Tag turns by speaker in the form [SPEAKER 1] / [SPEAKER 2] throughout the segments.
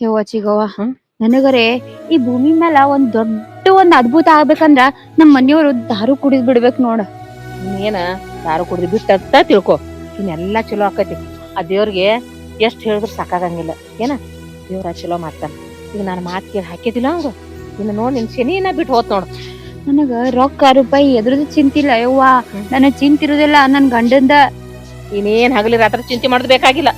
[SPEAKER 1] ಯವ್ವ ಚಿಗವ್ವ
[SPEAKER 2] ಹ್ಮ್?
[SPEAKER 1] ನನಗರೆ ಈ ಭೂಮಿ ಮ್ಯಾಲ ಒಂದ್ ದೊಡ್ಡ ಒಂದ್ ಅದ್ಭುತ ಆಗ್ಬೇಕಂದ್ರ ನಮ್ ಮನೆಯವರು ದಾರು ಕುಡಿದ್ ಬಿಡ್ಬೇಕ್ ನೋಡ.
[SPEAKER 2] ಏನ ದಾರು ಕುಡಿದು ಬಿಟ್ಟಂತ ತಿಳ್ಕೊ. ಇನ್ನೆಲ್ಲ ಚಲೋ ಆಕತಿ. ಆ ದೇವ್ರಿಗೆ ಎಷ್ಟ್ ಹೇಳಿದ್ರು ಸಾಕಾಗಂಗಿಲ್ಲ. ಏನ? ದೇವ್ರ ಚಲೋ ಮಾಡ್ತಾನ. ಈಗ ನಾನು ಮಾತ್ ಕೇಳಿ ಹಾಕಿದಿಲ್ಲ ಅವ್ರು. ಇನ್ನು ನೋಡ್ ನಿನ್ ಶನಿನ ಬಿಟ್ಟು ಹೋತ್ ನೋಡು.
[SPEAKER 1] ನನಗ ರೊಕ್ಕ ರೂಪಾಯಿ ಎದ್ರದ್ದು ಚಿಂತಿಲ್ಲ. ಯವ್ವ
[SPEAKER 2] ನನ್ನ
[SPEAKER 1] ನನಗ್ ಚಿಂತಿರುದಿಲ್ಲ. ನನ್ ಗಂಡಂದ
[SPEAKER 2] ಇನ್ನೇನ್ ಹಗಲಿ ರಾತ್ರಿ ಚಿಂತೆ ಮಾಡೋದ್ ಬೇಕಾಗಿಲ್ಲ.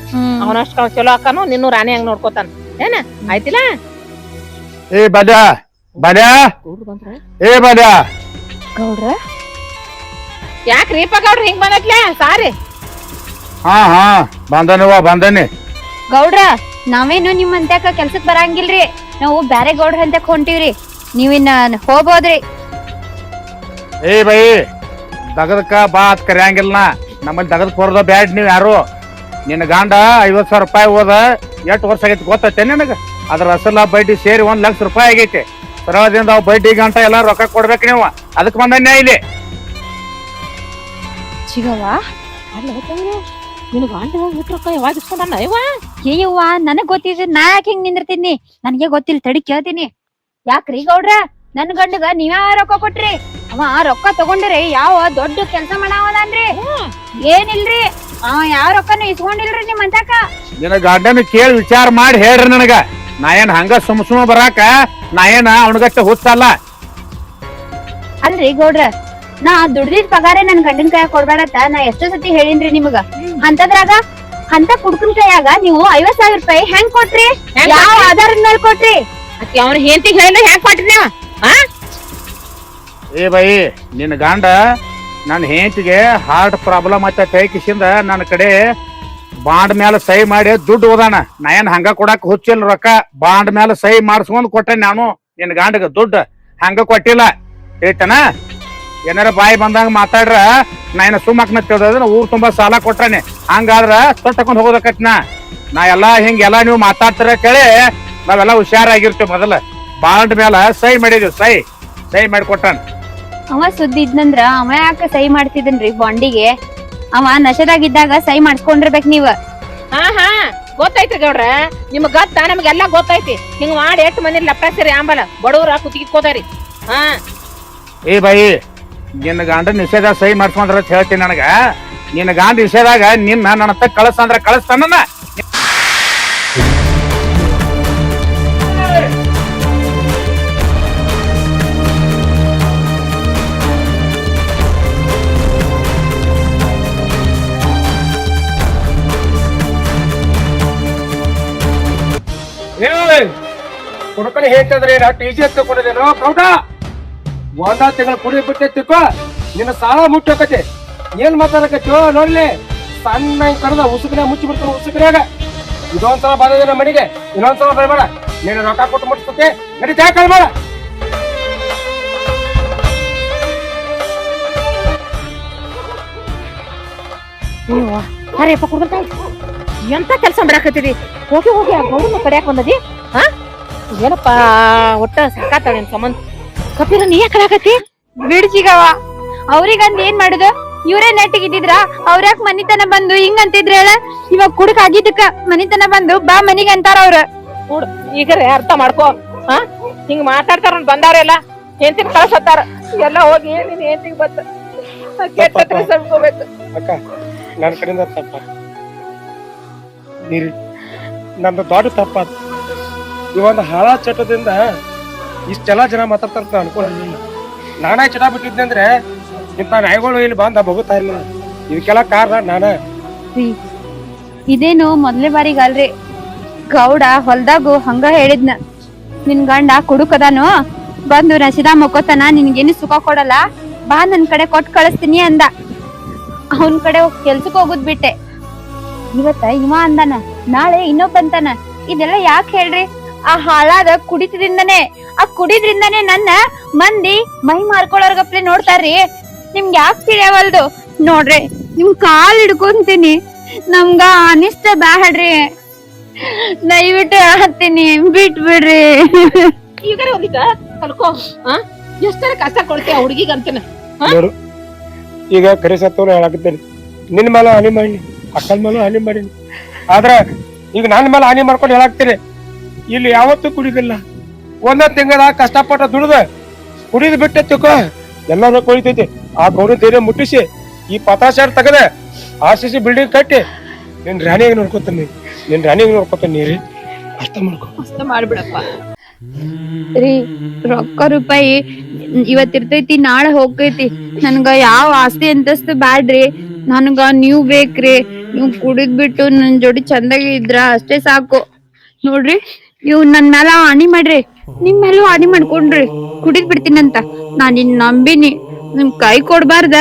[SPEAKER 2] ಅವನಷ್ಟು ಚಲೋ ಆಕಾನು ನಿನ್ನೂ ರಾಣಿ ಹಂಗ್ ನೋಡ್ಕೋತಾನ. ಏನ? ಆಯ್ತಿಲ್ಲ?
[SPEAKER 3] ಏ ಬಡ ಬಡ
[SPEAKER 2] ಗೌಡ್ರು
[SPEAKER 3] ಏ ಬಡ
[SPEAKER 1] ಗೌಡ್ರ?
[SPEAKER 2] ರೀಪ ಗೌಡ್ರ ಹಿಂಗ್ ಬಂದತ್ಲೆ? ಸಾರಿ.
[SPEAKER 3] ಹಾ ಹಾ ಬಂದನವ್ವ ಬಂದನಿ.
[SPEAKER 1] ಗೌಡ್ರ ನಾವೇನು ನಿಮ್ ಅಂತ್ಯಾಕ ಕೆಲ್ಸಕ್ ಬರಂಗಿಲ್ರಿ. ನಾವು ಬ್ಯಾರೆ ಗೌಡ್ರ ಅಂತ್ಯಾಕ ಹೊಂಟಿವ್ರಿ. ನೀವಿನ್ನ ಹೋಗ್ಬೋದ್ರಿ.
[SPEAKER 3] ಏ ಬೈ ದಗದಕ್ಕ ಬಾ ಅತ್ ಕರ್ಯಂಗಿಲ್ಲ ನಮ್ಮಲ್ಲಿ ದಗದ್ ಹೊರದ ಬ್ಯಾಡ್ ನೀವ್ ಯಾರು? ನಿನ್ನ ಗಂಡ ಐವತ್ ಸಾವಿರ ರೂಪಾಯಿ ಹೋದ ಎಷ್ಟು ವರ್ಷ ಆಗೈತಿ ಗೊತ್ತೈತೆ ನಿನಗ? ಅದ್ರ ಅಸಲ ಬಡ್ಡಿ ಸೇರಿ ಒಂದ್ ಲಕ್ಷ ರೂಪಾಯಿ ಆಗೈತೆ. ಸರಳದಿಂದ ಅವ್ ಬಡ್ಡಿ ಗಂಟ ಎಲ್ಲ ರೊಕ್ಕ ಕೊಡ್ಬೇಕು ನೀವು. ಅದಕ್ಕೆ ಬಂದನ್ಯ ಇಲ್ಲಿ.
[SPEAKER 1] ಚಿಗವ್ವ
[SPEAKER 2] ಅಲ್ಲ ನಿನ್ ಗಂಡ ಯಾವಾಗ ಅಯ್ಯವ
[SPEAKER 1] ಏಯವ್ವ ನನಗ್ ಗೊತ್ತಿದ್ರೆ ನಾ ಯಾಕೆ ಹಿಂಗ್ ನಿಂದಿರ್ತೀನಿ? ನನಗೆ ಗೊತ್ತಿಲ್ಲ ತಡಿ ಕೇಳ್ತೀನಿ. ಯಾಕ್ರಿ ಗೌಡ್ರ? ನನ್ ಗಂಡಗ ನೀವ ರೊಕ್ಕ ಕೊಟ್ರಿ? ಅವ ರೊಕ್ಕ ತಗೊಂಡ್ರಿ ಯಾವ ದೊಡ್ಡ ಕೆಲ್ಸ ಮಾಡಾವದನ್ರಿ ಏನಿಲ್ರಿ? ಅವ ಯಾವ ರೊಕ್ಕನು ಇಸ್ಕೊಂಡಿಲ್ರಿ ನಿಮ್ ಅಂತಾಕ
[SPEAKER 3] ನಿನ್ನ ಗಂಡನ ಕೇಳಿ ವಿಚಾರ ಮಾಡಿ ಹೇಳ್ರಿ ನನಗ. ನಾ ಏನ್ ಹಂಗ ಸುಮ್ ಸುಮ್ ಬರಾಕ? ನಾ ಏನ ಅವನಗಷ್ಟ ಹುಚ್ಚಲ್ಲ?
[SPEAKER 1] ಅಲ್ರಿ ಗೌಡ್ರ ನಾ ದುಡ್ದಿದ್ ಪಗಾರ ನನ್ ಗಂಡನ್ ಕೈಯಾಗ ಕೊಡ್ಬೇಡತ್ತ ನಾ ಎಷ್ಟೋ ಸತಿ ಹೇಳಿನ್ರಿ ನಿಮಗ. ಅಂತದ್ರಾಗ ಅಂತ ಕುಡ್ಕನ್ ಕೈಯಾಗ ನೀವು ಐವತ್ ಸಾವಿರ ರೂಪಾಯಿ ಹೆಂಗ್ ಕೊಟ್ರಿ? ಯಾವ ಆಧಾರದ ಮೇಲೆ ಕೊಟ್ರಿ?
[SPEAKER 2] ಅವ್ನ ಹೆಂಡತಿ ಹೇಳಿಲ್ಲ ಹ್ಯಾಕ್ ಕೊಟ್ರಿ ನೀವು
[SPEAKER 3] ಏ ಬೈ ನಿನ್ನ ಗಂಡ ನನ್ನ ಹೆಂಡತಿಗೆ ಹಾರ್ಟ್ ಪ್ರಾಬ್ಲಮ್ ಆಯ್ತ ಕೈ ಕಿಸಿಂದ ನನ್ನ ಕಡೆ ಬಾಂಡ್ ಮ್ಯಾಲ ಸಹಿ ಮಾಡಿ ದುಡ್ಡು ಓದಾನ ನಾ ಏನ್ ಹಂಗ ಕೊಡಾಕ ಹುಚ್ಚಿಲ್ಲ ರೊಕ್ಕ. ಬಾಂಡ್ ಮ್ಯಾಲ ಸಹಿ ಮಾಡಿಸ್ಕೊಂಡ್ ಕೊಟ್ಟೆ ನಾನು. ನಿನ್ನ ಗಾಂಡಗ ದುಡ್ಡು ಹಂಗ ಕೊಟ್ಟಿಲ್ಲ. ಹೇಳ್ತಾನ ಏನಾರ ಬಾಯಿ ಬಂದಂಗ ಮಾತಾಡ್ರ, ನಾ ಏನ ಸುಮ್ಮಕ್ನ ತಿಳಿದ್ರೆ ಊರ್ ತುಂಬಾ ಸಾಲ ಕೊಟ್ರಾನೆ. ಹಂಗಾದ್ರ ತೊಟ್ಟಕೊಂಡ್ ಹೋಗೋದಕ್ಕತ್ ನಾ ನಾ ಎಲ್ಲಾ ನೀವು ಮಾತಾಡ್ತಾರ ಕೇಳಿ ನಾವೆಲ್ಲ ಹುಷಾರಾಗಿರ್ತೀವಿ ಮೊದಲ. ಬಾಂಡ್ ಮ್ಯಾಲ ಸಹಿ ಮಾಡಿದೀವಿ ಸಹಿ ಸಹಿ ಮಾಡಿ ಕೊಟ್ಟಾನ
[SPEAKER 1] ಅವ ಸುದ್ದಿ ಇದ್ನಂದ್ರ ಅವ ಯಾಕ ಸಹಿ ಮಾಡ್ತಿದನ್ರಿ ಬಾಂಡಿಗೆ? ಅವ ನಶೆದಾಗಿದ್ದಾಗ ಸಹಿ ಮಾಡ್ಸ್ಕೊಂಡಿರ್ಬೇಕ್ ನೀವ್.
[SPEAKER 2] ಹಾ ಹಾ ಗೊತ್ತೈತಿ ಗೌಡ್ರ. ನಿಮ್ಗ್ ಗೊತ್ತ? ನಮಗೆಲ್ಲ ಗೊತ್ತೈತಿ ಹಿಂಗ್ ಮಾಡಿ ಎಷ್ಟು ಮಂದಿ ಲಪ್ಪಸಿರಿ ಆಂಬಲ? ಬಡವ್ರ ಕುತ್ತಿಕೋತಾರಿ ಹಾ.
[SPEAKER 3] ಏ ಬಾಯಿ ನಿನ್ನ ಗಂಡ ನಿಷೇಧ ಸಹಿ ಮಾಡ್ಸ್ಕೊಂಡ್ರ ಅಂತ ಹೇಳ್ತೀನಿ ನನಗ. ನಿನ್ನ ಗಾಂಡ ನಿಷೇಧಾಗ ನಿನ್ನ ನನ್ನ ಕಳಸ ಅಂದ್ರ ಕಳಿಸ್ತಾನ
[SPEAKER 4] ಕುಡ್ಕೊಂಡು ಹೇಳ್ತಿದ್ರೆ ಏನ ಈಜಿ ಅಂತ ತಗೊಂಡಿದ್ದೇನೋ ಕೌಟ ಒಂದ ತಿಂಗಳು ಕುಡಿ ಬಿಟ್ಟಿರ್ತಿಕೋ ನಿನ್ನ ಸಾಲ ಮುಟ್ಟೋಕತಿ. ಏನ್ ಮಾತಾಡಕತ್ತೋ ನೋಡ್ಲಿ. ಸಣ್ಣ ಕರೆದ ಉಸುಕನೆ ಮುಚ್ಚಿ ಬಿಡ್ತಾನ ಉಸುಕನ್ಯಾಗ. ಇದೊಂದ್ಸಲ ನಮ್ಮ ಮನೆಗೆ, ಇನ್ನೊಂದ್ಸಲ ಬರಬೇಡ. ನೀನು ರೊಕ್ಕ ಕೊಟ್ಟು ಮುಟ್ಟಿಸ್ತತೆ ನಡೀತಾ ಕಳ್ಬೇಡ.
[SPEAKER 2] ಅರೇಪ್ಪ ಕುಡ್ಕೊಂತ ಎಂತ ಕೆಲಸ ಮಾಡಾಕತ್ತೀರಿ? ಹೋಗಿ ಹೋಗಿ ಆ ಗೌಡನ ಕಡ್ಯಾಕ್ ಬಂದದಿ? ಹಾ ಏನಪ್ಪ ಒಟ್ಟ ಸಾಕಾತಾಳ ನಿನ್ ಸಂಬಂಧ? ಕಪಿರ ನೀ ಯಾಕೆ
[SPEAKER 1] ಬಿಡ್ಜಿಗವ ಅವ್ರಿಗಂದ್ ಏನ್ ಮಾಡುದು? ಇವ್ರೇ ನೆಟ್ಟಿಗೆ ಇದ್ದಿದ್ರ ಅವ್ರ್ಯಾಕ್ ಮನಿತನ ಬಂದು ಹಿಂಗ್ ಅಂತಿದ್ರ ಹೇಳ? ಇವಾಗ ಕುಡಕ ಆಗಿದ್ದಕ್ಕ ಮನಿತನ ಬಂದು ಬಾ ಮನಿಗೆ ಅಂತಾರ ಅವ್ರ.
[SPEAKER 2] ನೋಡು ಈಗ ಅರ್ಥ ಮಾಡ್ಕೋ. ಹಾ ಹಿಂಗ್ ಮಾತಾಡ್ತಾರ ಬಂದಾರ ಬಂದವ್ರೆಲ್ಲ ಹೆಂತಿನ ಕಳ್ಸತ್ತಾರ. ಎಲ್ಲ ಹೋಗಿ ನಿನ್ ಹೆಂತಿಗೆ ಬತ್ತ ಕೆಟ್ಟ ಸಂಕೋಬೇಕು
[SPEAKER 4] ಅಕ್ಕ ನನ್ನ ಕಡೆಯಿಂದ ತಪ್ಪ. ನೀರಿ. ನಂದು ದೊಡ್ಡ ತಪ್ಪಾದ ಈ ಒಂದು ಹಾಳ ಚಟದಿಂದ ಇಷ್ಟೆಲ್ಲ ಜನ ಮಾತಾಡ್ತಾರ ಅಂತ ಅನ್ಕೊಂಡಿಲ್ಲ ನಾನೇ. ಚಟ ಬಿಟ್ಟಿದ್ದೆ ಅಂದ್ರೆ ಇಂಥ ನಾಯಿಗಳು ಇಲ್ಲಿ ಬಂದ ಬಗುತ್ತಾ ಇಲ್ಲ ಇದಕ್ಕೆಲ್ಲ ಕಾರಣ ನಾನ.
[SPEAKER 1] ಇದೇನು ಮೊದಲೇ ಬಾರಿ ಅಲ್ರಿ ಗೌಡ ಹೊಲ್ದಾಗು ಹಂಗ ಹೇಳಿದ್ನ. ನಿನ್ ಗಂಡ ಕುಡುಕದಾನು, ಬಂದು ನಶಿದ ಮಕ್ಕೋತನ, ನಿನ್ಗೇನು ಸುಖ ಕೊಡಲ್ಲ. ಬಾ ನನ್ ಕಡೆ ಕೊಟ್ ಕಳಿಸ್ತೀನಿ ಅಂದ. ಅವನ್ ಕಡೆ ಕೆಲ್ಸಕ್ಕೆ ಕೆಲ್ಸಕ್ ಹೋಗುದ್ ಬಿಟ್ಟೆ. ಇವತ್ತ ಇವ ಅಂದಾನ ನಾಳೆ ಇನ್ನೊಬ್ಬ ಅಂತಾನ. ಇದೆಲ್ಲ ಯಾಕೆ ಹೇಳ್ರಿ? ಆ ಹಾಳಾದ ಕುಡಿತದಿಂದನೇ ಆ ಕುಡಿದ್ರಿಂದಾನೇ ನನ್ನ ಮಂದಿ ಮೈ ಮಾರ್ಕೊಳ್ಳೋರ್ಗಪ್ಲೆ ನೋಡ್ತಾರ್ರಿ. ನಿಮ್ಗೆ ಯಾಕೆ ತಿಳಿಯವಲ್ದು? ನೋಡ್ರಿ ನಿಮ್ ಕಾಲ್ ಹಿಡ್ಕೊಂತೀನಿ. ನಮ್ಗ ಅನಿಷ್ಟ ಬ್ಯಾಡ್ರಿ. ದಯವಿಟ್ಟು ಹಾಕ್ತೀನಿ ಬಿಟ್
[SPEAKER 2] ಬಿಡ್ರಿ ಒಂದಿಟ ಕಲ್ಕೋ ಹಾ ಎಷ್ಟರ ಕಷ್ಟ ಕೊಡ್ತೀಯ ಹುಡುಗಿಗೆ ಅಂತೀನ
[SPEAKER 4] ನೋಡು ಈಗ ಕರೆ ಸತ್ತವನು ಹೇಳಾಕತ್ತೇನೆ ನಿನ್ ಮೇಲೆ ಹಾನಿ ಮಾಡಿ ಅಕ್ಕನ ಮೇಲೆ ಹಾನಿ ಮಾಡೀನಿ. ಆದ್ರೆ ಈಗ ನನ್ನ ಮೇಲೆ ಹಾನಿ ಮಾಡ್ಕೊಂಡು ಹೇಳಾಕ್ತೀನಿ. ಇಲ್ಲಿ ಯಾವತ್ತೂ ಕುಡಿದಿಲ್ಲ. ಒಂದ ತಿಂಗಳ ಕಷ್ಟಪಟ್ಟ ದುಡಿದು ಕುಡಿದು ಬಿಟ್ಟೆ ತಿಳ್ಕೊ ಎಲ್ಲರೂ ಕುಡಿತೈತಿ ಆ ಗೌರಿ ಧೈರ್ಯ ಮುಟ್ಟಿಸಿ ಈ ಪತಾಶಾರ್ ತೆಗೆದೆ ಆರ್ ಸಿ ಸಿ ಬಿಲ್ಡಿಂಗ್ ಕಟ್ಟಿ ನಿನ್ ರಾಣಿಯಾಗಿ ನೋಡ್ಕೊತೀನಿ. ನಿನ್ ರಾಣಿಯಾಗಿ ನೋಡ್ಕೊತೀನಿ ನೀರಿ ಅರ್ಥ ಮಾಡ್ಕೊ.
[SPEAKER 1] ಮಾಡ್ಬಿಡಪ್ಪ. ರೀ, ರೊಕ್ಕ ರೂಪಾಯಿ ಇವತ್ ಇರ್ತೈತಿ ನಾಳೆ ಹೋಗ್ತೈತಿ. ನನ್ಗ ಯಾವ ಆಸ್ತಿ ಅಂತಸ್ತು ಬ್ಯಾಡ್ರಿ. ನನ್ಗ ನೀವ್ ಬೇಕ್ರಿ. ನೀವ್ ಕುಡಿದ್ ಬಿಟ್ಟು ನನ್ ಜೋಡಿ ಚಂದಾಗಿ ಇದ್ರ ಅಷ್ಟೇ ಸಾಕು. ನೋಡ್ರಿ ನೀವು ನನ್ ಮ್ಯಾಲ ಹಾನಿ ಮಾಡ್ರಿ. ನಿಮ್ ಮೇಲೂ ಹಾನಿ ಮಾಡ್ಕೊಂಡ್ರಿ. ಕುಡಿದ್ ಬಿಡ್ತೀನಂತ ನಾ ನಿನ್ ನಂಬಿನಿ. ನಿಮ್ ಕೈ ಕೊಡ್ಬಾರ್ದ?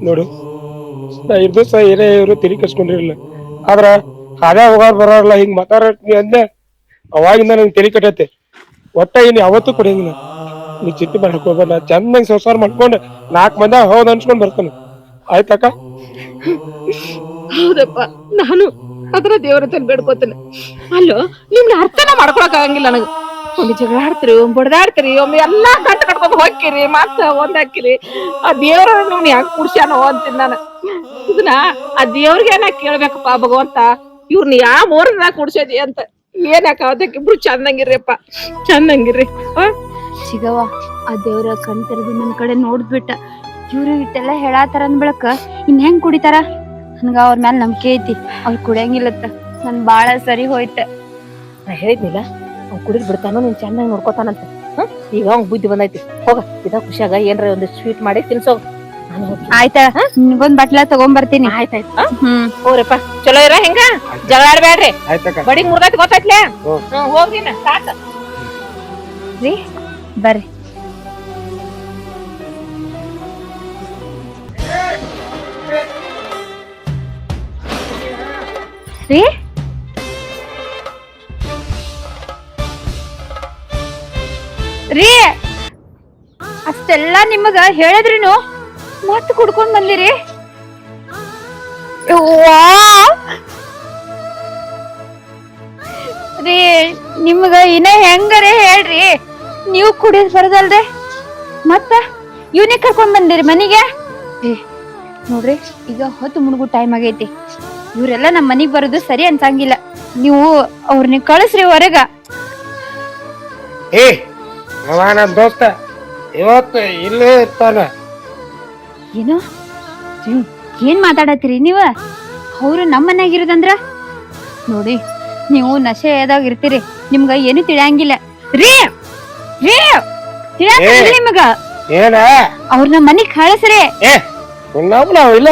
[SPEAKER 4] ನೋಡು, ನಾ ಸಹ ದಿವಸ ಏನೇ ಇವರು ತಿರಿ ಕಸ್ಕೊಂಡಿರಲಿಲ್ಲ ಆದ್ರ ಅದೇ ಹೋಗಾರ್ ಬರೋಲ್ಲ ಹಿಂಗ್ ಮಾತಾಡ್ತೀನಿ ಅವಾಗಿಂದ ನಂಗೆ ತಲೆ ಕಟ್ಟೈತೆ. ಒಟ್ಟ ಇನ್ ಯಾವತ್ತೂ ಕೊಡಂಗಿಲ್ಲ ನೀ ಚಿಂತೆ ಮಾಡಕ್ ಹೋಗ್ಬೇಡ ಚಂದಂಗ್ ಸಂಸಾರ ಮಾಡ್ಕೊಂಡು ನಾಲ್ಕ್ ಮಂದಿ ಹೌದ್ ಅನ್ಸ್ಕೊಂಡ್ ಬರ್ತಾನೆ. ಆಯ್ತಕ್ಕ
[SPEAKER 2] ಹೌದಪ್ಪ, ನಾನು ಅದ್ರ ದೇವ್ರ ಹತ್ರ ಬೇಡ್ಕೋತೇನೆ. ಅಲ್ಲೋ, ನಿಮ್ನ ಅರ್ಥನ ಮಾಡ್ಕೊಳಕ್ ಆಗಂಗಿಲ್ಲ ನನಗ. ಒಮ್ಮೆ ಜಗಳ ಆಡ್ತೀರಿ, ಒಮ್ಮೆ ಬಡ್ದಾಡ್ತೀರಿ, ಒಮ್ಮೆ ಎಲ್ಲಾ ಗಂಟ ಕಟ್ಕೊಂಡ್ ಹೋಗ್ಕಿರಿ ಮತ್ತ ಒಂದ್ ಹಾಕಿರಿ ಆ ದೇವ್ರ ನೋಡಿ ಯಾಕೆ ಕುಡ್ಸ್ಯಾನೋ ಅಂತೀನಿ ನಾನು. ಇದನ್ನ ಆ ದೇವ್ರಿಗೆ ನಾ ಕೇಳ್ಬೇಕಪ್ಪ ಭಗವಂತ. ಇವ್ರನ್ನ ಯಾವ ಮೋರದಾಗ ಕುಡ್ಸೇದಿ ಅಂತ. ಏನ್ ಯಾಕ ಅದಕ್ಕೆ? ಇಬ್ರು ಚಂದಂಗಿರ್ರಿಪ್ಪ ಚಂದಂಗಿರ್ರಿ ಆ?
[SPEAKER 1] ಸಿಗವ ಆ ದೇವ್ರ ಕಣ್ ತೆರೆದು ನನ್ ಕಡೆ ನೋಡ್ಬಿಟ್ಟ ಇವ್ರು ಇಟ್ಟೆಲ್ಲ ಹೇಳಾತಾರ ಅಂದ್ಬಳಕ ಇನ್ ಹೆಂಗ್ ಕುಡಿತಾರ? ನನ್ಗ ಅವ್ರ ಮ್ಯಾಲ ನಂಬಿಕೆ ಐತಿ. ಅವ್ರು ಕುಡಿಯಂಗಿಲ್ಲತ್ತ. ನನ್ ಬಾಳ ಸರಿ ಹೋಯ್ತ.
[SPEAKER 2] ನಾ ಹೇಳಿದ್ನಿಲ್ಲ ಅವ್ನು ಕುಡಿದ್ ಬಿಡ್ತಾನೋ ನೀನ್ ಚೆನ್ನಾಗಿ ನೋಡ್ಕೊತಾನಂತ. ಹ? ಈಗ ಅವ್ನ್ ಬುದ್ಧಿ ಬಂದೈತಿ. ಹೋಗ ಇದ ಖುಷಿಯಾಗ ಏನ್ರ ಒಂದು ಸ್ವೀಟ್ ಮಾಡಿ ತಿನ್ಸೋಗ.
[SPEAKER 1] ಆಯ್ತಾ? ನಿನ್ಗೊಂದ್ ಬಟ್ಲ ತಗೊಂಬರ್ತೀನಿ.
[SPEAKER 2] ಆಯ್ತಾಯ್ತು?
[SPEAKER 1] ಹ್ಮ್.
[SPEAKER 2] ಹೋಗ್ರಪ್ಪ ಚಲೋ ಇರ ಹೆಂಗ? ಜಗಳ ಆಡ್ಬೇಡ್ರಿ ಬಡಿ ಮುರ್ದೈತಿ ಗೊತ್ತೈತ್ಲೆ? ಹೋಗ್ರಿ ಸಾಕ.
[SPEAKER 1] ರೀ ಬರ್ರಿ. ರೀ? ರೀ ಅಷ್ಟೆಲ್ಲ ನಿಮಗ ಹೇಳಿದ್ರಿನು? ಮತ್ ಕುಡ್ಕೊಂಡ್ ಬಂದಿರಿ? ರೀ ನಿಮ್ಗ ಇನ್ನ ಹೆಂಗರೆ ಹೇಳ್ರಿ? ನೀವು ಕುಡಿಯೋದ್ ಬರದಲ್ರಿ ಮತ್ತ? ಇವನೇ ಕರ್ಕೊಂಡ್ ಬಂದಿರಿ ಮನಿಗೆ? ಏ ನೋಡ್ರಿ ಈಗ ಹೊತ್ತು ಮುಳುಗು ಟೈಮ್ ಆಗೈತಿ. ಇವರೆಲ್ಲ ನಮ್ಮ ಮನಿಗ್ ಬರೋದು ಸರಿ ಅನ್ಸಂಗಿಲ್ಲ. ನೀವು ಅವ್ರನ್ನ ಕಳಿಸ್ರಿ ಹೊರಗ.
[SPEAKER 4] ಏ ಅವ ದೋಸ್ತ ಇವತ್ತು ಇಲ್ಲೇ ಇರ್ತಾನ.
[SPEAKER 1] ಏನು? ಏನ್ ಮಾತಾಡತ್ತೀರಿ ನೀವ? ಅವ್ರು ನಮ್ಮ ಮನ್ಯಾಗ ಇರೋದಂದ್ರ ನೋಡಿ ನೀವು ನಶೆದಾಗ ಇರ್ತೀರಿ ನಿಮ್ಗ ಏನು ತಿಳಿಯಂಗಿಲ್ಲ. ರೀ ರೀ ತಿಳಿಯಂಗಿಲ್ಲ ನಿಮಗ.
[SPEAKER 4] ಏನ?
[SPEAKER 1] ಅವ್ರನ್ನ ಮನಿಗ್ ಕಳಿಸ್ರಿ.
[SPEAKER 4] ನಾವು ನಾವು ಇಲ್ಲ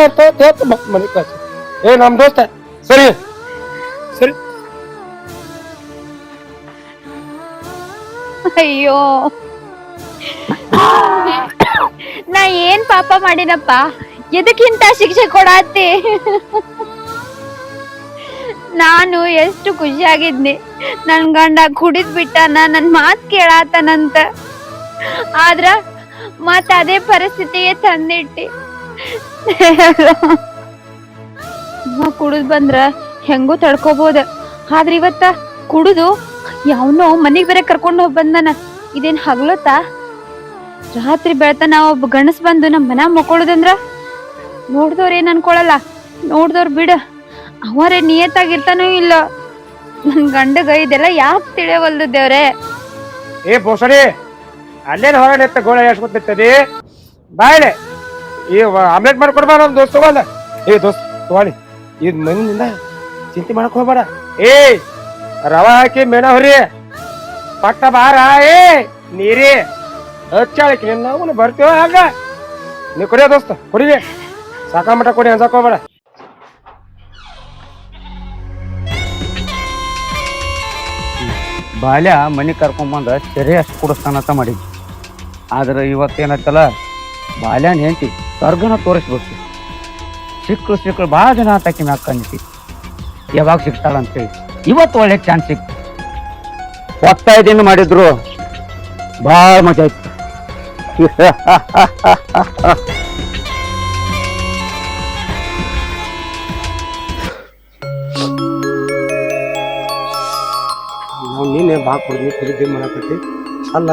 [SPEAKER 4] ಮನೆ ಕಾಸು ಏ ನಮ್ ದೋಸ್ತ ಸರಿ. ಸರಿ.
[SPEAKER 1] ಅಯ್ಯೋ. ನಾ ಏನ್ ಪಾಪ ಮಾಡಿನಪ್ಪ ಎದಕ್ಕಿಂತ ಶಿಕ್ಷೆ ಕೊಡಾತಿ ನಾನು ಎಷ್ಟು ಖುಷಿಯಾಗಿದ್ನಿ ನನ್ ಗಂಡ ಕುಡಿದ್ ಬಿಟ್ಟಾನ, ನನ್ ಮಾತ್ ಕೇಳಾತನಂತ. ಆದ್ರ ಮತ್ ಅದೇ ಪರಿಸ್ಥಿತಿಗೆ ತಂದಿಟ್ಟಿ. ಕುಡಿದ್ ಬಂದ್ರ ಹೆಂಗೂ ತಡ್ಕೋಬಹುದ ಆದ್ರ ಇವತ್ತ ಕುಡಿದು ಯಾವನೋ ಮನಿಗ್ ಬೇರೆ ಕರ್ಕೊಂಡು ಹೋಗ್ ಬಂದನ. ಇದೇನ್ ಹಗ್ಲತ್ತ? ರಾತ್ರಿ ಬೆಳತನ ಒಬ್ಬ ಗಣಸ್ ಬಂದು ನಮ್ಮ ಮನ ಮಕ್ಕೊಳ್ಳೋದಂದ್ರ ನೋಡ್ದವ್ರ ಏನ್ ಅನ್ಕೊಳಲ್ಲ. ನೋಡ್ದವ್ರ ಬಿಡ. ಅವರೇ ನಿಯತ್ತಾಗಿರ್ತಾನೋ ಇಲ್ಲ. ನನ್ ಗಂಡಗ ಇದೆಲ್ಲ ಯಾಕೆ ತಿಳಿಯವಲ್ದು ದೇವ್ರೆ?
[SPEAKER 4] ಏ ಬೋಸಡಿ ಅಲ್ಲೇನು ಹೊರಡೆ ಎತ್ತ ಗೋಳ ಎಷ್ಟು ಬಾಯ್ಲೆ ಈ ಆಮ್ಲೆಟ್ ಮಾಡ್ಕೊಡ್ಬಾರ ನಮ್ ದೋಸ್ತ ತಗೋಲ್ಲ ಏ ದೋಸ್ತ, ತಗೊಳ್ಳಿ. ಇದ್ ಮಂಗಿಂದ ಚಿಂತೆ ಮಾಡಕ್ ಹೋಗ್ಬೇಡ. ಏ, ರವ ಹಾಕಿ ಮೇಣ ಹೊರಿ. ಪಟ್ಟ ಬಾರ. ಏ, ನೀರಿ. ಹಚ್ಚಾಳಕ್ಕೆ ನಾವು ಬರ್ತೀವ ಹಂಗ? ನೀ ಕುಡಿಯೋ ದೋಸ್ತ ಕುಡಿಲಿ ಸಾಕಾಮಟ ಕೊಡಿ ಅನ್ಸಕ್ ಹೋಗ್ಬೇಡ.
[SPEAKER 3] ಬಾಲ್ಯ ಮನೆ ಕರ್ಕೊಂಬಂದ ಸರಿ ಅಷ್ಟು ಕುಡಿಸ್ತಾನಂತ ಮಾಡಿದ್ವಿ. ಆದ್ರೆ ಇವತ್ತೇನತ್ತಲ್ಲ ಬಾಲ್ಯನ ಹೆಂಡತಿ ಸ್ವರ್ಗನ ತೋರಿಸ್ಬೇಕು. ಸಿಕ್ಕಳು ಸಿಕ್ಕಳು ಭಾಳ ಜನ ಆತಕ್ಕೆ ಮ್ಯಾಕ ಯಾವಾಗ ಸಿಗ್ತಾಳ ಅಂತೇಳಿ ಇವತ್ತು ಒಳ್ಳೆ ಚಾನ್ಸ್ ಸಿಕ್ತು. ಒತ್ತಾಯದಿಂದ ಮಾಡಿದ್ರು ಭಾಳ ಮಜಾ ಇತ್ತು
[SPEAKER 4] ನಾವು ನೀನೆ ಬಾ ಕೊಡ್ನಿ ಖರೀದಿ ಮಾಡಕತ್ತಿ. ಅಲ್ಲ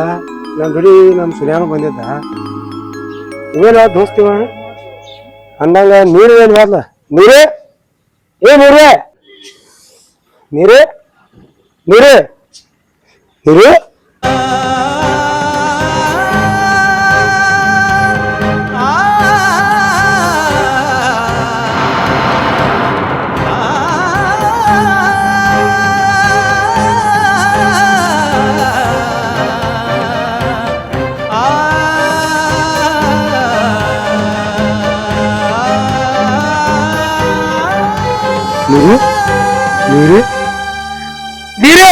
[SPEAKER 4] ನಮ್ಮ ಜೋಡಿ ನಮ್ಮ ಸುರ್ಯಾನು ಬಂದಿದ್ದ. ಇವೇನ ದೋಸ್ತಿವ ಅಂದಂಗ ನೀರು ಏನು ಬಾರ್ಲ ನೀರೇ? ಏ, ನೀರೇ? ನೀರೇ? ನೀರು? ನೀರು? ನೀರು? ನೀರೇ?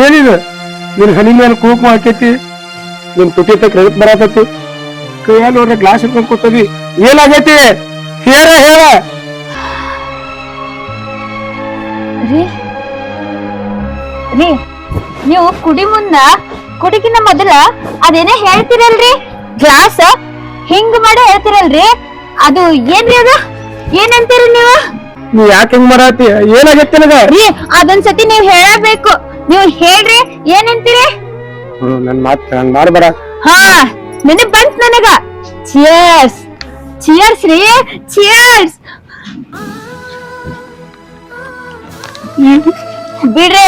[SPEAKER 4] ಏನಿದು? ನಿನ್ ಹನಿ ಮೇಲೆ ಕೂಕು ಹಾಕೈತಿ ನಿನ್ ಪುಟಿ ಕ್ರೆಡಿಟ್ ಬರತೈತಿ? ಕೈಯಲ್ಲಿ ಅವ್ರ ಗ್ಲಾಸ್ ಹಿಡ್ಕೊಂಡ್ ಕೂತದಿ? ಏನಾಗೈತಿ? ಹೇಳ ಹೇಳ.
[SPEAKER 1] ರೀ ನೀವು ಕುಡಿ ಮುಂದ, ಕುಡಿಕಿನ ಮೊದಲ ಅದೇನೇ ಹೇಳ್ತಿರಲ್ರಿ? ಗ್ಲಾಸ್ ಹಿಂಗ್ ಮಾಡಿ ಹೇಳ್ತಿರಲ್ರಿ? ಅದು ಏನ್ರಿ ಅದು? ಏನಂತೀರಿ ನೀವು?
[SPEAKER 4] ನೀ ಯಾಕೆ ಹೆಂಗ್ ಮಾಡತ್ತಿ ಏನಾಗೈತಿ ನನಗ?
[SPEAKER 1] ರೀ ಅದೊಂದ್ಸತಿ ನೀವ್ ಹೇಳಬೇಕು. ನೀವು ಹೇಳ್ರಿ ಏನಂತೀರಿ?
[SPEAKER 4] ನನ್ ಮಾತ್ ಮಾಡ್ಬೇಡ.
[SPEAKER 1] ಹಾ ನೆನಪ್ ಬಂತ್ ನನಗ. ಚಿಯರ್ಸ್ ಚಿಯರ್ಸ್ ರೀ ಚಿಯರ್ಸ್ ಬಿಡ್ರಿ.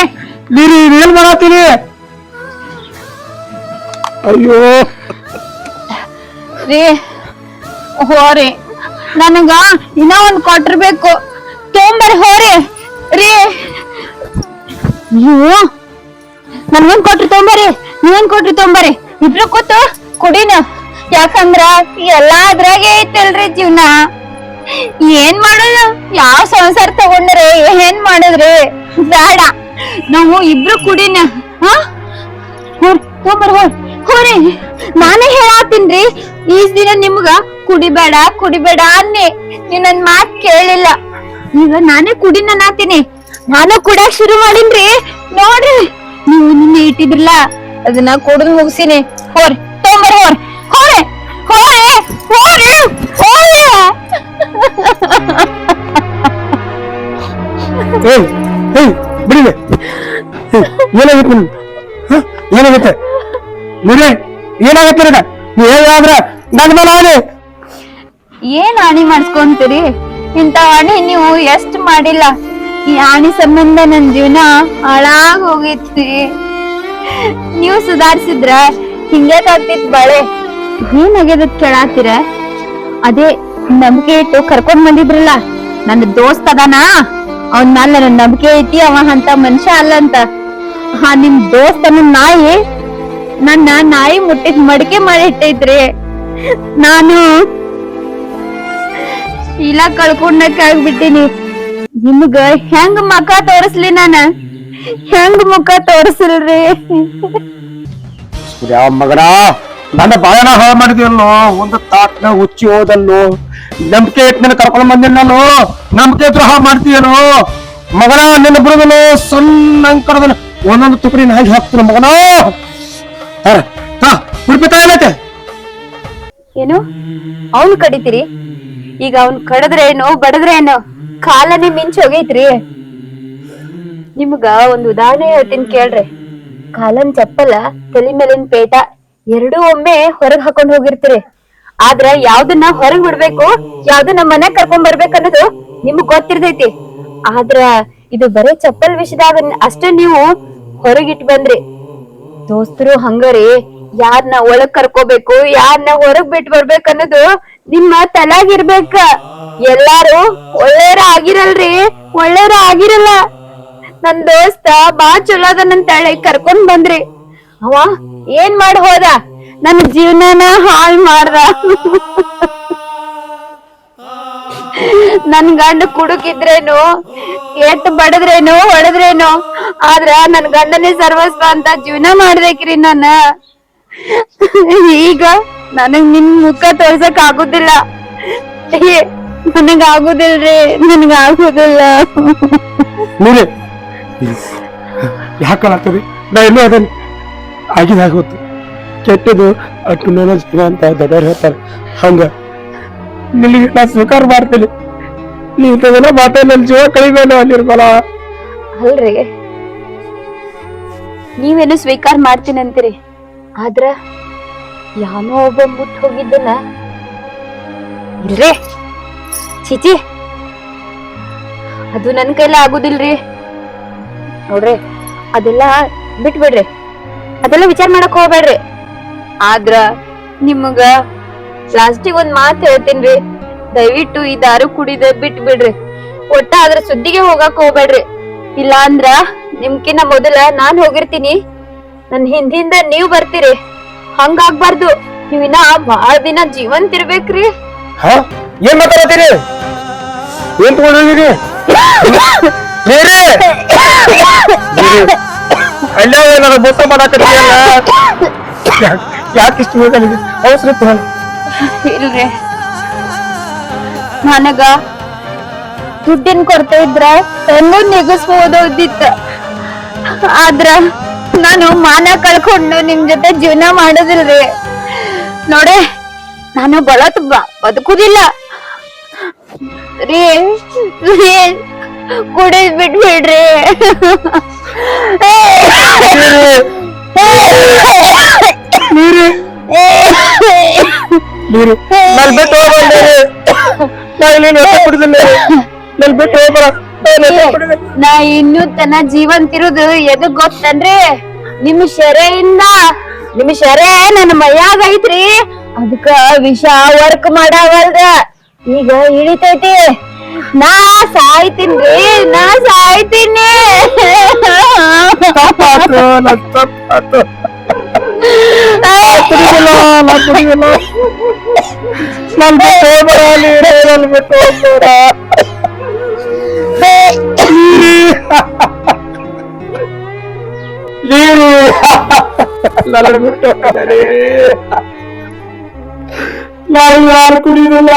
[SPEAKER 4] ನೀರಿ ಏನ್ ಮಾಡತ್ತೀರಿ ಅಯ್ಯೋ.
[SPEAKER 1] ರೀ ಹೋರಿ. ನನಗ ಇನ್ನ ಒಂದ್ ಕೊಟ್ಟಿರ್ಬೇಕು ತೊಂಬರಿ ಹೋರಿ. ರೀ. ಅಯ್ಯೋ ನನ್ಗೇನ್ ಕೊಟ್ರಿ ತೊಂಬರಿ ನೀವೇನ್ ಕೊಟ್ರಿ ತೊಂಬರಿ ಇಬ್ರು ಕೂತು ಕುಡಿನ. ಯಾಕಂದ್ರ ಎಲ್ಲಾ ಅದ್ರಾಗೆ ಐತಲ್ರಿ ಜೀವನ. ಏನ್ ಮಾಡೋದು? ಯಾವ ಸಂಸಾರ ತಗೊಂಡ್ರೆ ಏನ್ ಮಾಡಿದ್ರಿ? ಬೇಡ. ನಾವು ಇಬ್ರು ಕುಡಿನ. ಹಾ? ಹೋರ್, ನಾನೇ ಹೇಳಾತೀನ್ರಿ. ಈ ದಿನ ನಿಮ್ಗ ಕುಡಿಬೇಡ ಕುಡಿಬೇಡ ಅನ್ನಿ. ನೀವ್ ನನ್ ಮಾತ್ ಕೇಳಿಲ್ಲ. ಈಗ ನಾನೇ ಕುಡಿ ನಾತೀನಿ. ನಾನು ಕೂಡ ಶುರು ಮಾಡಿನ್ರಿ. ನೋಡ್ರಿ ನೀವು ನಿನ್ನೆ ಇಟ್ಟಿದ್ರಲ್ಲ ಅದನ್ನ ಕುಡಿದು ಮುಗಿಸಿನಿ. ಹೋರಿ ತೊಂಬರ್ ಹೋರ್. ಹೋರಿ ಹೋರೆ ಹೋರೆ ಹೋರೆ.
[SPEAKER 4] ಬಿಡಿದೆ ಏನಾಗುತ್ತೆ ನಿಮ್ಗೆ? ಹ? ಏನಾಗೈತೆ? ನೀರೇ ಏನಾಗತ್ತೆ ನನಗ? ನೀ ಹೇಗಾದ್ರ ನನ್ ಮೇಲೆ
[SPEAKER 1] ಏನ್ ಆಣಿ ಮಾಡಿಸ್ಕೊಂತೀರಿ? ಇಂತ ಆಣಿ ನೀವು ಎಷ್ಟ್ ಮಾಡಿಲ್ಲ? ಈ ಆಣಿ ಸಂಬಂಧ ನನ್ ಜೀವನ ಹಾಳಾಗ್ ಹೋಗೈತ್ರಿ. ನೀವು ಸುಧಾರಿಸಿದ್ರ ಹಿಂಗೆ ಬಳೆ. ಬಾಳೆ ಏನಾಗ್ಯದ ಕೇಳಾತಿರ? ಅದೇ ನಂಬಿಕೆ ಇಟ್ಟು ಕರ್ಕೊಂಡ್ ಬಂದಿದ್ರಲ್ಲ ನನ್ನ ದೋಸ್ತ್ ಅದಾನ, ಅವನ್ ಮ್ಯಾಲ ನನ್ನ ನಂಬಿಕೆ ಐತಿ, ಅವ ಅಂತ ಮನುಷ್ಯ ಅಲ್ಲ ಅಂತ. ಹಾ ನಿಮ್ ದೋಸ್ತನ ನಾಯಿ ನನ್ನ ನಾಯಿ ಮುಟ್ಟಿದ್ ಮಡಿಕೆ ಮಾಡಿ ಇಟ್ಟೈತ್ರಿ. ನಾನು ಇಲ್ಲ ಕಳ್ಕೊಂಡಕ್ಕಾಗ್ಬಿಟ್ಟಿನಿ ನಿಮ್ಗ ಹೆಂಗ್ ಮುಖ ತೋರಿಸ್ಲಿ ನಾನ? ಹೆಂಗ್ ಮುಖ ತೋರಿಸಲ್ರಿ?
[SPEAKER 4] ಯಾವ ಮಗನ? ನನ್ನ ಬಾಯನ ಹಾಳು ಮಾಡಿದ್ಯಲ್ಲೋ? ಒಂದು ತಾಟ್ನ ಹುಚ್ಚಿ ಹೋದಲ್ಲೋ? ನಂಬಿಕೆ ಇಟ್ಟು ನಿನ್ನ ಕರ್ಕೊಂಡು ನಾನು? ನಂಬಿಕೆ ದ್ರೋಹ ಮಾಡ್ತೀಯನೋ? ಮಗನ ನಿನ್ನ ಬಿಡುದಲು ಸಣ್ಣ ಕಡದನ ಒಂದೊಂದು ತುಕಡಿ ನಾಯಿ ಹಾಕ್ತೀನಿ ಮಗನ? ಹಾ ಹಾ ಉಡುಪಿ ಏನೈತೆ
[SPEAKER 1] ಏನು? ಅವನು ಕಡಿತೀರಿ? ಈಗ ಅವ್ನ್ ಕಡದ್ರೇನು ಬಡದ್ರೇನು ಕಾಲನೇ ಮಿಂಚ್ ಹೋಗೈತ್ರಿ. ನಿಮ್ಗ ಒಂದ್ ಉದಾಹರಣೆ ಹೇಳ್ತೀನಿ ಕೇಳ್ರಿ. ಕಾಲನ್ ಚಪ್ಪಲ, ತಲೆ ಮೇಲಿನ ಪೇಟ, ಎರಡೂ ಒಮ್ಮೆ ಹೊರಗ್ ಹಾಕೊಂಡ್ ಹೋಗಿರ್ತೀರಿ. ಆದ್ರ ಯಾವ್ದನ್ನ ಹೊರಗ್ ಬಿಡ್ಬೇಕು, ಯಾವ್ದನ್ನ ಮನೆ ಕರ್ಕೊಂಡ್ ಬರ್ಬೇಕು ಅನ್ನೋದು ನಿಮಗ್ ಗೊತ್ತಿರ್ತೈತಿ. ಆದ್ರ ಇದು ಬರೇ ಚಪ್ಪಲ್ ವಿಷಯದಾಗ ಅಷ್ಟೇ ನೀವು ಹೊರಗಿಟ್ ಬಂದ್ರಿ. ದೋಸ್ತರು ಹಂಗರಿ. ಯಾರನ್ನ ಒಳಗ್ ಕರ್ಕೋಬೇಕು ಯಾರನ್ನ ಹೊರಗ್ ಬಿಟ್ ಬರ್ಬೇಕು ಅನ್ನೋದು ನಿಮ್ಮ ತಲಾಗಿರ್ಬೇಕ. ಎಲ್ಲಾರು ಒಳ್ಳೆಯರ ಆಗಿರಲ್ರಿ ಒಳ್ಳೆಯರ ಆಗಿರಲ್ಲ. ನನ್ ದೋಸ್ತ ಬಾ ಚಲೋ ನನ್ ಹೇಳಿ ಕರ್ಕೊಂಡ್ ಬಂದ್ರಿ. ಅವ ಏನ್ ಮಾಡಿ ಹೋದ? ನನ್ ಜೀವನನ ಹಾಳ್ ಮಾಡ್ದ. ನನ್ ಗಂಡ ಕುಡುಕಿದ್ರೇನು, ಎಟ್ ಬಡದ್ರೇನು, ಹೊಡೆದ್ರೇನು? ಆದ್ರ ನನ್ ಗಂಡನೇ ಸರ್ವಸ್ವ ಅಂತ ಜೀವನ ಮಾಡ್ಬೇಕ್ರಿ ನಾನ ಈಗ ನನಗ್ ನಿನ್ ಮುಖ ತೋರ್ಸಕ್ ಆಗುದಿಲ್ಲ. ನನಗ ಆಗುದಿಲ್ರಿ ನನಗ ಆಗುದಿಲ್ಲ.
[SPEAKER 4] ನೀರೇ ಯಾಕಲಾಗ್ತದೆ ನಾ ಎಲ್ಲೂ ಅದನ್ನ ಆಗಿದಾಗುತ್ತೆ ಗೊತ್ತು. ಕೆಟ್ಟದು ಅಟ್ಟು ನೋಡೋ ಜನ ಅಂತ ದೊಡ್ಡವ್ರು ಹೇಳ್ತಾರೆ. ಹಂಗ. ನಿನಗೆ ನಾ ಸ್ವೀಕಾರ ಮಾಡ್ತೀನಿ. ನೀ ಇಂಥದೆಲ್ಲ ಮಾತಾ ನನ್ನ ಜೀವ ಕಳಿಬೇಡ ಅಲ್ಲಿರ್ಬಲ್ಲ
[SPEAKER 1] ಅಲ್ರಿ. ನೀವೇನು ಸ್ವೀಕಾರ ಮಾಡ್ತೀನಂತೀರಿ? ಆದ್ರ ಯಾನೋ ಒಬ್ಬ ಮುತ್ ಹೋಗಿದ್ದನ ಇಲ್ರಿ ಚಿಚಿ, ಅದು ನನ್ ಕೈಲ ಆಗುದಿಲ್ರಿ. ನೋಡ್ರಿ, ಅದೆಲ್ಲ ಬಿಟ್ಬಿಡ್ರಿ. ಅದೆಲ್ಲ ವಿಚಾರ ಮಾಡಕ್ ಹೋಗ್ಬೇಡ್ರಿ. ಆದ್ರ ನಿಮಗ ಲಾಸ್ಟಿಗ್ ಒಂದ್ ಮಾತ್ ರೀ ದಯವಿಟ್ಟು ಈ ದಾರು ಕುಡಿದ ಬಿಟ್ ಬಿಡ್ರಿ ಒಟ್ಟ ಅದ್ರ ಸುದ್ದಿಗೆ ಹೋಗಕ್ ಹೋಗ್ಬೇಡ್ರಿ. ಇಲ್ಲ ಅಂದ್ರ ನಿಮ್ಕಿನ್ನ ಮೊದಲ ನಾನ್ ಹೋಗಿರ್ತೀನಿ. ನನ್ ಹಿಂದಿಂದ ನೀವ್ ಬರ್ತೀರಿ. ಹಂಗಾಗ್ಬಾರ್ದು. ನೀವಿನ ಬಹಳ ದಿನ ಜೀವಂತ ಇರ್ಬೇಕ್ರಿ.
[SPEAKER 4] ಹಾ? ಏನ್ ಮಾತಾಡತ್ತೀರಿ? ಏನ್ ತಗೊಂಡಿದ್ದೀರಿ? ನೀರೇ? ಅಲ್ಲ ಏನಾರ ಮೋಸ ಮಾಡಾಕತ್ತೀಯಲ್ಲ? ಯಾಕೆ ಇಷ್ಟು ಬೇಗ ಅವಸರ ಇತ್ತು
[SPEAKER 1] ಇಲ್ರಿ. ನನಗ ದುಡ್ಡಿನ ಕೊರತೆ ಇದ್ರ ಹೆಂಗೂ ಇದ್ದಿತ್ತ. ಆದ್ರ ನಾನು ಮಾನ ಕಳ್ಕೊಂಡು ನಿಮ್ ಜೊತೆ ಜೀವನ ಮಾಡೋದಿಲ್ರಿ. ನೋಡೆ, ನಾನು ಬಳತ್ ಬದುಕುದಿಲ್ಲ. ರೀ ಕುಡಿದ್ ಬಿಟ್ಬಿಡ್ರಿ.
[SPEAKER 4] ನಲ್ ಬಿಟ್ಟು ಹೋಗ್ಬಂದೆ ನಾ ಇಲ್ಲಿ ನೆಟ್ಟ ಕುಡಿದಿಲ್ಲ ನಲ್ ಹೋಗ್ಬರ
[SPEAKER 1] ನಾ ಇನ್ನು ತನ ಜೀವಂತಿರುದು ಎದು ಗೊತ್ತನ್ರಿ? ನಿಮ್ ಶೆರೆಯಿಂದ ನಿಮ್ ಶೆರೆ ನನ್ನ ಮೈಯಾಗ ಐತ್ರಿ. ಅದಕ್ಕ ವಿಷ ವರ್ಕ್ ಮಾಡಾವಲ್ದ. ಈಗ ಇಳಿತೈತಿ ನಾ ಸಾಯ್ತೀನ್ರಿ ನಾ ಸಾಯ್ತೀನಿ.
[SPEAKER 4] ಬಿಟ್ಟು ಹೋಗ್ಬೇಡ ನೀರೇ ನನ್ ಬಿಟ್ಟು ಹೋಗ್ಬೇಡ ನೀರು ನನ್ನ ಬಿಟ್ಟು ಹೋಗ್ಬೇಡ ನಾನು ಯಾರು ಕುಡಿದಿಲ್ಲ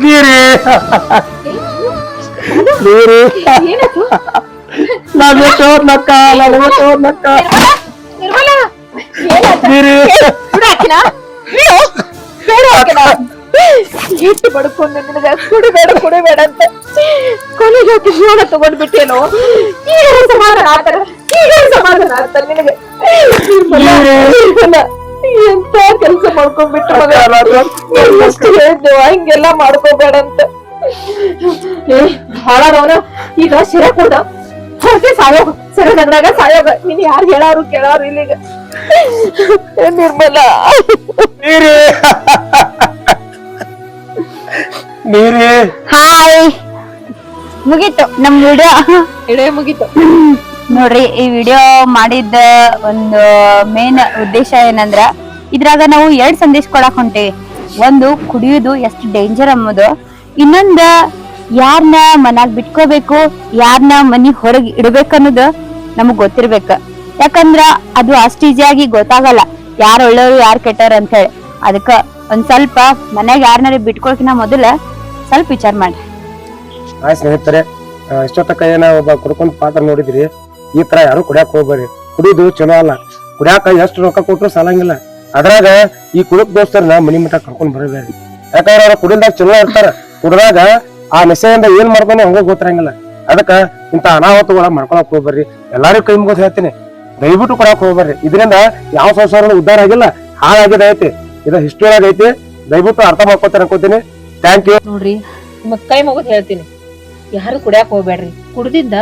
[SPEAKER 4] ನೀರಿ ಹೋದ್ನಕ್ಕ ನೀರಿ
[SPEAKER 1] ಇಟ್ಟು ಬಡ್ಕೊಂಡು ನಿನಗೆ ಕುಡಿಬೇಡ ಕುಡಿಬೇಡ ಅಂತ ಕೊನೆಗೆ ಜೊತೆ ಜೀವನ ತಗೊಂಡ್ಬಿಟ್ಟೇನೋ ಈಗ ಸಮಾಧಾನ ಸಮಾಧಾನ ನಿನಗೆ ಎಂತ ಕೆಲಸ ಮಾಡ್ಕೊಂಡ್ಬಿಟ್ಟು ಮಗ ಹಿಂಗೆಲ್ಲ ಮಾಡ್ಕೋಬೇಡ ಅಂತ ಹಾಳಾದವನ ಈಗ ಶಿರ ಕೊಡ ಹೊರಗೆ ಸಾಯೋಗ. ಸರಿ ನಗಡಾಗ ಸಾಯೋಗ. ನೀನ್ ಯಾರು ಹೇಳಾರು ಕೇಳಾರು ಇಲ್ಲಿಗ? ಏ ನಿರ್ಮಲ.
[SPEAKER 4] ನೀರಿ. ನೀರಿ.
[SPEAKER 1] ಹಾಯ್. ಮುಗೀತು ನಮ್ ವಿಡಿಯೋ.
[SPEAKER 2] ಇಡೇ ಮುಗೀತು.
[SPEAKER 1] ನೋಡ್ರಿ ಈ ವಿಡಿಯೋ ಮಾಡಿದ್ದ ಒಂದು ಮೇನ್ ಉದ್ದೇಶ ಏನಂದ್ರ ಇದ್ರಾಗ ನಾವು ಎರಡ್ ಸಂದೇಶ ಕೊಡಕ್ ಹೊಂಟೇವಿ. ಒಂದು ಕುಡಿಯುದು ಎಷ್ಟು ಡೇಂಜರ್ ಅನ್ನೋದು. ಇನ್ನೊಂದ ಯಾರನ್ನ ಮನ್ಯಾಗ ಬಿಟ್ಕೋಬೇಕು ಯಾರನ್ನ ಮನಿ ಹೊರಗೆ ಇಡ್ಬೇಕನ್ನೋದು ನಮಗ್ ಗೊತ್ತಿರ್ಬೇಕ. ಯಾಕಂದ್ರ ಅದು ಅಷ್ಟ ಈಸಿಯಾಗಿ ಗೊತ್ತಾಗಲ್ಲ. ಯಾರ್ ಒಳ್ಳೆಯವ್ರು ಯಾರ್ ಕೆಟ್ಟವ್ರ ಅಂತ ಹೇಳಿ. ಅದಕ್ಕ ಒಂದ್ ಸ್ವಲ್ಪ ಮನ್ಯಾಗ ಯಾರನ್ನಾರ ಬಿಟ್ಕೊಳಕಿನ ಮೊದಲ ಸ್ವಲ್ಪ ವಿಚಾರ ಮಾಡ್ರಿ.
[SPEAKER 4] ಹಾಯ್ ಸ್ನೇಹಿತರೆ ಆ, ಇಷ್ಟೊತ್ತಕ್ಕ ಏನ ಒಬ್ಬ ಕುಡ್ಕೊಂಡ್ ಪಾತ್ರ ನೋಡಿದ್ರಿ ಈ ತರ ಯಾರು ಕುಡಿಯಾಕ ಹೋಗ್ಬೇಡಿ. ಕುಡಿದು ಚಲೋ ಅಲ್ಲ. ಕುಡಿಯಾಕ ಎಷ್ಟು ರೊಕ್ಕ ಕೊಟ್ರು ಸಾಲಂಗಿಲ್ಲ. ಅದ್ರಾಗ ಈ ಕುಡುಕ್ ದೋಸ್ತರನ್ನ ಮನಿ ಮಠ ಕರ್ಕೊಂಡ್ ಬರಬೇಡಿ ಯಾಕಂದ್ರೆ ಅವ್ರ ಕುಡಿದಾಗ ಚಲೋ ಇರ್ತಾರ. ಕುಡ್ದಾಗ ಆ ನಿಶೆಯಿಂದ ಏನ್ ಮಾಡ್ಕೊಂಡು ಹಂಗ ಗೊತ್ತಿರಂಗಿಲ್ಲ. ಅದಕ್ಕ ಇಂತ ಅನಾಹುತಗಳ ಮಾಡ್ಕೊಳಕ್ ಹೋಗ್ಬರ್ರಿ ಎಲ್ಲಾರು ಕೈ ಮುಗಿದ್ ಹೇಳ್ತೀನಿ. ದಯವಿಟ್ಟು ಕೊಡಕ್ ಹೋಗ್ಬರ್ರಿ ಇದರಿಂದ ಯಾವ ಸಂಸಾರ ಉದ್ದಾರ ಆಗಿಲ್ಲ, ಹಾಳಾಗಿದೆ ಐತಿ. ಇದು ಹಿಸ್ಟರಿ ಐತಿ. ದಯವಿಟ್ಟು ಅರ್ಥ ಮಾಡ್ಕೊತಾರ ಅನ್ಕೋತೀನಿ. ಥ್ಯಾಂಕ್ ಯು
[SPEAKER 2] ನೋಡ್ರಿ, ನಿಮಗ್ ಕೈ ಮುಗಿದ್ ಹೇಳ್ತೀನಿ. ಯಾರು ಕುಡಿಯಾಕ ಹೋಗ್ಬೇಡ್ರಿ. ಕುಡ್ದಿಂದ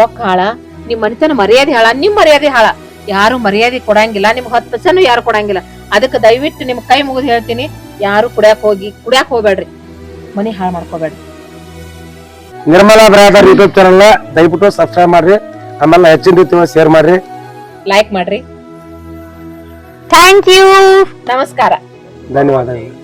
[SPEAKER 2] ರೊಕ್ಕ ಹಾಳ, ನಿಮ್ ಮನಿತನ ಮರ್ಯಾದೆ ಹಾಳ, ನಿಮ್ ಮರ್ಯಾದೆ ಹಾಳ. ಯಾರು ಮರ್ಯಾದೆ ಕೊಡಂಗಿಲ್ಲ ನಿಮ್ಗ್ ಹತ್ತು ಪರ್ಸೆಂಟ್ ಯಾರು ಕೊಡಂಗಿಲ್ಲ. ಅದಕ್ಕೆ ದಯವಿಟ್ಟು ನಿಮ್ ಕೈ ಮುಗಿದ್ ಹೇಳ್ತೀನಿ. ಯಾರು ಕುಡಿಯಾಕ ಹೋಗಿ, ಕುಡಿಯಾಕ ಹೋಗ್ಬೇಡ್ರಿ. ಮನಿ ಹಾಳು ಮಾಡ್ಕೋಬೇಡ್ರಿ.
[SPEAKER 4] ನಿರ್ಮಲಾ ಬ್ರಾದರ್ ಯೂಟ್ಯೂಬ್ ಚಾನಲ್ ದಯವಿಟ್ಟು ಸಬ್ಸ್ಕ್ರೈಬ್ ಮಾಡ್ರಿ. ಆಮೇಲೆ ಹೆಚ್ಚಿನ ರೀತಿ ಶೇರ್ ಮಾಡ್ರಿ.
[SPEAKER 2] ಲೈಕ್ ಮಾಡ್ರಿ.
[SPEAKER 1] ಥ್ಯಾಂಕ್ ಯು
[SPEAKER 2] ನಮಸ್ಕಾರ.
[SPEAKER 4] ಧನ್ಯವಾದಗಳು.